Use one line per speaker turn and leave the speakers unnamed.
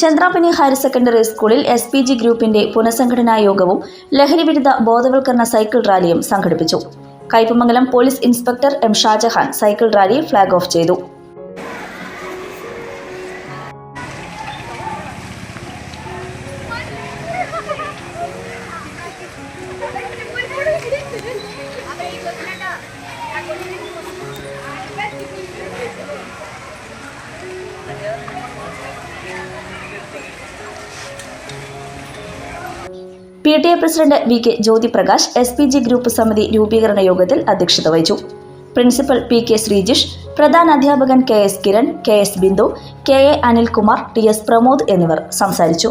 Chandrapini higher secondary സ്കൂളിൽ S P G ഗ്രൂപ്പിന്റെ പുനഃസംഘടനാ യോഗവും ലഹരിവിരുദ്ധ ബോധവൽക്കരണ സൈക്കിൾ റാലിയും സംഘടിപ്പിച്ചു. Kaipamangalam police inspector M Shajahan cycle rally flag off ചെയ്തു. P T A president V K Jyothiprakash S P G group സമിതി രൂപീകരണ യോഗത്തിൽ അധ്യക്ഷത വഹിച്ചു. പ്രിൻസിപ്പൽ പി കെ ശ്രീജിഷ് പ്രധാന അധ്യാപകൻ K S Kiran K S Bindu K A Anilkumar T S Pramod എന്നിവർ സംസാരിച്ചു.